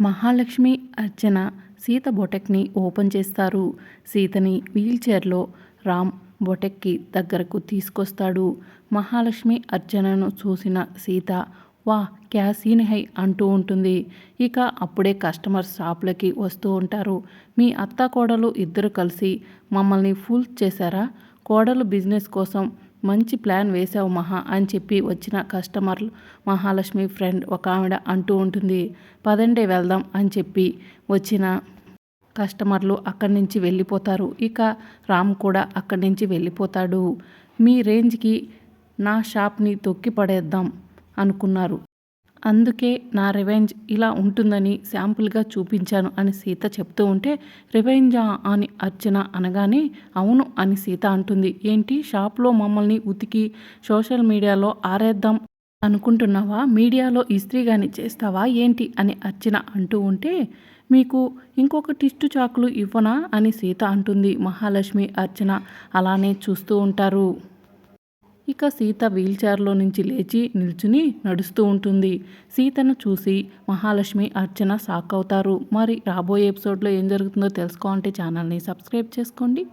మహాలక్ష్మి అర్చన సీత బొటెక్ని ఓపెన్ చేస్తారు. సీతని వీల్చైర్లో రామ్ బొటెక్కి దగ్గరకు తీసుకొస్తాడు. మహాలక్ష్మి అర్చనను చూసిన సీత వా క్యా సీన్ హై? అంటూ ఉంటుంది. ఇక అప్పుడే కస్టమర్ షాప్లకి వస్తూ ఉంటారు. మీ అత్త కోడలు ఇద్దరు కలిసి మమ్మల్ని ఫుల్ చేశారా? కోడలు బిజినెస్ కోసం మంచి ప్లాన్ వేశావు మహా అని చెప్పి వచ్చిన కస్టమర్లు మహాలక్ష్మి ఫ్రెండ్ ఒక ఆవిడ అంటూ ఉంటుంది. పదండే వెళ్దాం అని చెప్పి వచ్చిన కస్టమర్లు అక్కడి నుంచి వెళ్ళిపోతారు. ఇక రామ్ కూడా అక్కడి నుంచి వెళ్ళిపోతాడు. మీ రేంజ్కి నా షాప్ని తొక్కి పడేద్దాం అనుకున్నారు. అందుకే నా రివెంజ్ ఇలా ఉంటుందని శాంపుల్గా చూపించాను అని సీత చెప్తూ ఉంటే రివెంజా అని అర్చన అనగానే అవును అని సీత అంటుంది. ఏంటి? షాప్లో మమ్మల్ని ఉతికి సోషల్ మీడియాలో ఆరేద్దాం అనుకుంటున్నావా? మీడియాలో ఇస్త్రీగాని చేస్తావా? ఏంటి? అని అర్చన అంటూ ఉంటే మీకు ఇంకొక టిస్టు చాకులు ఇవ్వనా? అని సీత అంటుంది. మహాలక్ష్మి అర్చన అలానే చూస్తూ ఉంటారు. ఇక సీత వీల్చైర్లో నుంచి లేచి నిల్చుని నడుస్తూ ఉంటుంది. సీతను చూసి మహాలక్ష్మి అర్చన షాక్ అవుతారు మరి రాబోయే ఎపిసోడ్లో ఏం జరుగుతుందో తెలుసుకోవాలంటే ఛానల్ని సబ్స్క్రైబ్ చేసుకోండి.